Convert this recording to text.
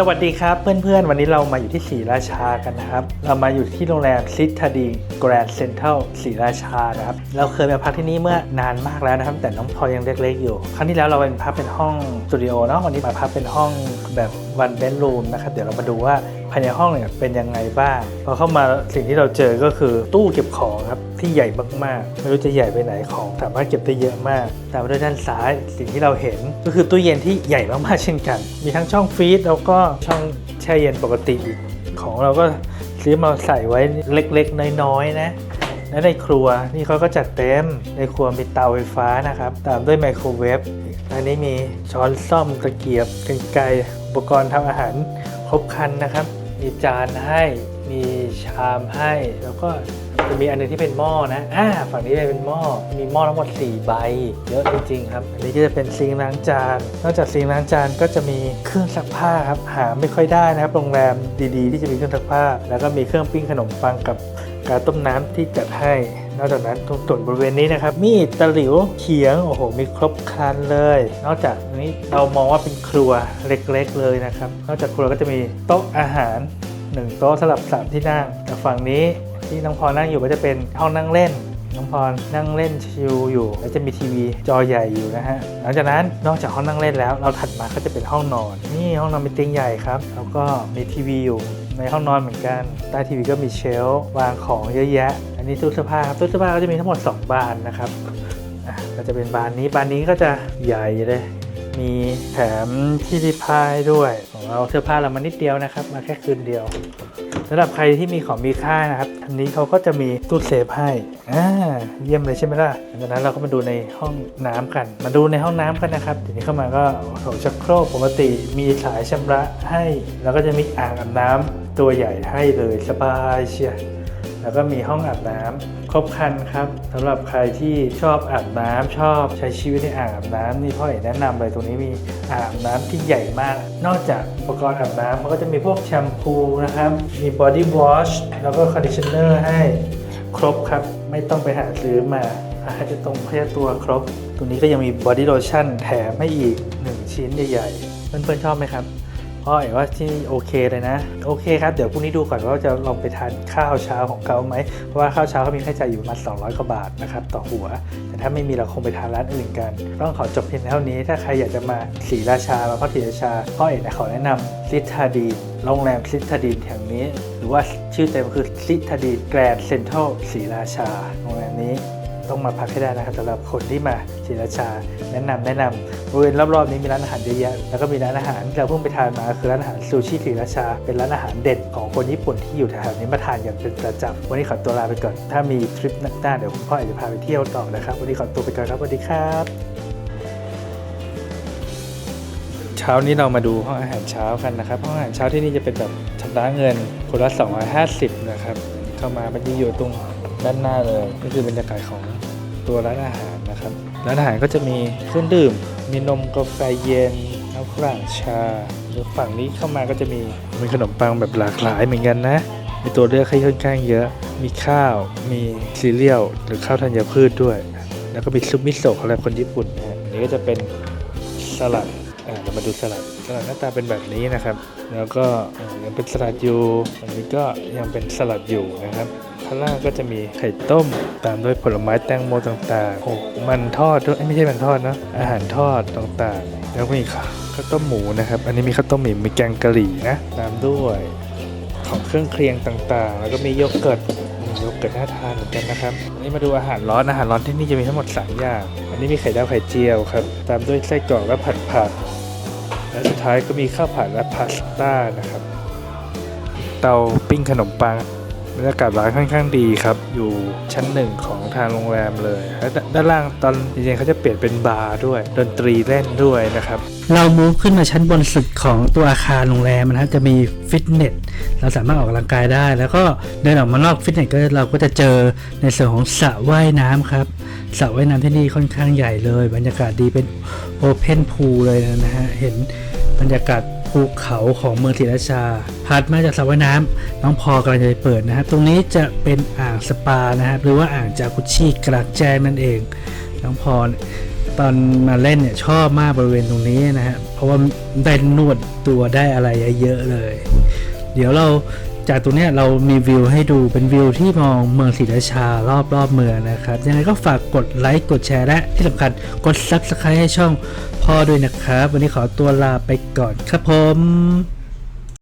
สวัสดีครับเพื่อนๆ วันนี้เรามาอยู่ที่ศรีราชากันนะครับ เรามาอยู่ที่โรงแรมซิทาดีแกรนด์เซ็นทรัลศรีราชานะครับ เราเคยมาพักที่นี่เมื่อนานมากแล้วนะครับ แต่น้องพลอยยังเล็กๆอยู่ ครั้งที่แล้วเราเป็นพักเป็นห้องสตูดิโอเนาะวันนี้มาพักเป็นห้องแบบ วันเบดรูมนะครับเดี๋ยวเรามาดูว่าภายในห้องเนี่ยเป็นยังไงบ้างพอเข้ามาสิ่งที่เราเจอก็คือตู้เก็บของครับที่ใหญ่มากๆ ไม่รู้จะใหญ่ไปไหนของสามารถเก็บได้เยอะมาก ตามด้วยด้านซ้ายสิ่งที่เราเห็นก็คือตู้เย็นที่ใหญ่มากๆเช่นกัน มีทั้งช่องฟรีซแล้วก็ช่องแช่เย็นปกติอีกของเราก็ซื้อมาใส่ไว้เล็กๆ น้อยๆนะและในครัวนี่เขาก็จัดเต็ม ในครัวมีเตาไฟฟ้านะครับ ตามด้วยไมโครเวฟอันนี้มีช้อนซ่อมตะเกียบกรรไกร ปกรณ์ทำอาหารครบครันนะครับ มีจานให้ มีชามให้ แล้วก็จะมีอันหนึงที่เป็นหม้อนะ อ่า ฝั่งนี้เป็นหม้อ มีหม้อทั้งหมด 4 ใบ เยอะจริงๆครับ อันนี้ก็จะเป็นซิงล้างจาน นอกจากซิงล้างจานก็จะมีเครื่องซักผ้าครับ หาไม่ค่อยได้นะครับ โรงแรมดีๆ ที่จะมีเครื่องซักผ้า แล้วก็มีเครื่องปิ้งขนมปังกับการต้มน้ำที่จัดให้ นอกจากนั้นตรงส่วนบริเวณนี้นะครับ มีตะหลิวเขียงโอ้โหมีครบครันเลย นอกจากนี้เรามองว่าเป็นครัวเล็กๆเลยนะครับ นอกจากครัวก็จะมีโต๊ะอาหารหนึ่งโต๊ะสำหรับสามที่นั่งแต่ฝั่งนี้ที่น้องพรนั่งอยู่ก็จะเป็นห้องนั่งเล่นน้องพรนั่งเล่นชิลอยู่ แล้วจะมีทีวีจอใหญ่อยู่นะฮะหลังจากนั้นนอกจากห้องนั่งเล่นแล้ว เราถัดมาก็จะเป็นห้องนอน นี่ห้องนอนเป็นเตียงใหญ่ครับ แล้วก็มีทีวีอยู่ในห้องนอนเหมือนกัน ใต้ทีวีก็มีเชลฟ์วางของเยอะแยะ นี้ตู้เสื้อผ้าครับตู้เสื้อผ้าก็จะมีทั้งหมด 2 บานนะครับก็จะเป็นบานนี้บานนี้ก็จะใหญ่เลย มีแถมที่รีดผ้าให้ด้วยของเราเสื้อผ้าเรามานิดเดียวนะครับ มาแค่คืนเดียวสำหรับใครที่มีของมีค่านะครับอันนี้เขาก็จะมีตู้เซฟให้อ่าเยี่ยมเลยใช่ไหมล่ะหลังจากนั้นเราก็มาดูในห้องน้ำกัน มาดูในห้องน้ำกันนะครับทีนี้เข้ามาก็โถชักโครกปกติมีสายชำระให้ แล้วก็จะมีอ่างอาบน้ำตัวใหญ่ให้เลยสบายเชียว แล้วก็มีห้องอาบน้ำครบครันครับสำหรับใครที่ชอบอาบน้ำชอบใช้ชีวิตในอ่างอาบน้ำนี่พ่อเอกแนะนำเลยตรงนี้มีอ่างอาบน้ำที่ใหญ่มาก นอกจากอุปกรณ์อาบน้ำมันก็จะมีพวกแชมพูนะครับ มีบอดี้วอชแล้วก็คอนดิชเนอร์ให้ครบครับ ไม่ต้องไปหาซื้อมาอาจจะตรงแค่ตัวครบ ตรงนี้ก็ยังมีบอดี้โลชั่นแถมให้อีก 1 ชิ้นใหญ่ๆ เพื่อนๆชอบไหมครับ พ่อเอกว่าที่โอเคเลยนะ โอเคครับ เดี๋ยวพรุ่งนี้ดูก่อนว่าจะลองไปทานข้าวเช้าของเขาไหม เพราะว่าข้าวเช้าเขามีค่าใช้จ่ายอยู่ประมาณ200กว่าบาทนะครับต่อหัว แต่ถ้าไม่มีเราคงไปทานร้านอื่นกัน ต้องขอจบเพียงเท่านี้ ถ้าใครอยากจะมาศรีราชามาพักศรีราชา พ่อเอกนะขอแนะนำซิทาดีนโรงแรมซิทาดีนแห่งนี้ หรือว่าชื่อเต็มคือซิทาดีนแกรนด์เซ็นทรัลศรีราชาโรงแรมนี้ ต้องมาพักให้ได้นะครับสำหรับคนที่มาศรีราชาแนะนำแนะนำบริเวณรอบๆนี้มีร้านอาหารเยอะแยะแล้วก็มีร้านอาหารที่เราเพิ่งไปทานมาคือร้านอาหารซูชิศรีราชา เป็นร้านอาหารเด็ดของคนญี่ปุ่นที่อยู่แถวๆนี้มาทานอย่างเป็นประจำวันนี้ขอตัวลาไปก่อน ถ้ามีทริปหน้าเดี๋ยวคุณพ่ออาจจะพาไปเที่ยวต่อนะครับ วันนี้ขอตัวไปก่อนครับสวัสดีครับเช้านี้เรามาดูห้องอาหารเช้ากันนะครับห้องอาหารเช้าที่นี่จะเป็นแบบชำระเงินคนละ 250 นะครับเข้ามามันจะอยู่ตรง ด้านหน้าเลยก็คือบรรยากาศของตัวร้านอาหารนะครับ ร้านอาหารก็จะมีเครื่องดื่ม มีนมกาแฟเย็นน้ำฝรั่งชาหรือฝั่งนี้เข้ามาก็จะมีมีขนมปังแบบหลากหลายเหมือนกันนะ มีตัวเลือกให้ค่อนข้างเยอะ มีข้าว มีซีเรียลหรือข้าวธัญพืชด้วย แล้วก็มีซุปมิโซะของคนญี่ปุ่นนะอันนี้ก็จะเป็นสลัดอ่าเรามาดูสลัดสลัดหน้าตาเป็นแบบนี้นะครับ แล้วก็ยังเป็นสลัดอยู่ อันนี้ก็ยังเป็นสลัดอยู่นะครับ ข้างล่างก็จะมีไข่ต้ม ตามด้วยผลไม้แตงโมต่างๆ โอ้มันทอดด้วยไม่ใช่มันทอดนะ อาหารทอดต่างๆ แล้วก็มีข้าวข้าวต้มหมูนะครับ อันนี้มีข้าวต้มหมี่มีแกงกะหรี่นะ ตามด้วยของเครื่องเคียงต่างๆ แล้วก็มีโยเกิร์ตโยเกิร์ตน่าทานเหมือนกันนะครับอันนี้มาดูอาหารร้อน อาหารร้อนที่นี่จะมีทั้งหมด 3 อย่าง อันนี้มีไข่ดาวไข่เจียวครับ ตามด้วยไส้กรอกและผัดผัก และสุดท้ายก็มีข้าวผัดและพาสต้านะครับ เตาปิ้งขนมปัง บรรยากาศร้านค่อนข้างดีครับ อยู่ชั้นหนึ่งของทางโรงแรมเลยและด้านล่างตอนจริงๆเขาจะเปลี่ยนเป็นบาร์ด้วย ดนตรีเล่นด้วยนะครับ เรามูฟขึ้นมาชั้นบนสุดของตัวอาคารโรงแรมนะครับจะมีฟิตเนสเราสามารถออกกำลังกายได้ แล้วก็เดินออกมานอกฟิตเนสก็เราก็จะเจอในส่วนของสระว่ายน้ำครับสระว่ายน้ำที่นี่ค่อนข้างใหญ่เลย บรรยากาศดีเป็นโอเพนพูลเลยนะฮะเห็นบรรยากาศ ภูเขาของเมืองศรีราชา พัดมาจากสระว่ายน้ำน้องพอกำลังจะไปเปิดนะครับ ตรงนี้จะเป็นอ่างสปานะครับ หรือว่าอ่างจากุชิกลางแจ้งนั่นเอง น้องพอตอนมาเล่นเนี่ยชอบมากบริเวณตรงนี้นะครับเพราะว่าได้นวดตัวได้อะไรเยอะเลย เดี๋ยวเรา จากตรงนี้เรามีวิวให้ดูเป็นวิวที่มองเมืองศรีราชารอบรอบเมืองนะครับ ยังไงก็ฝากกดไลค์กดแชร์และที่สำคัญกด Subscribe ให้ช่องพ่อด้วยนะครับ วันนี้ขอตัวลาไปก่อนครับผม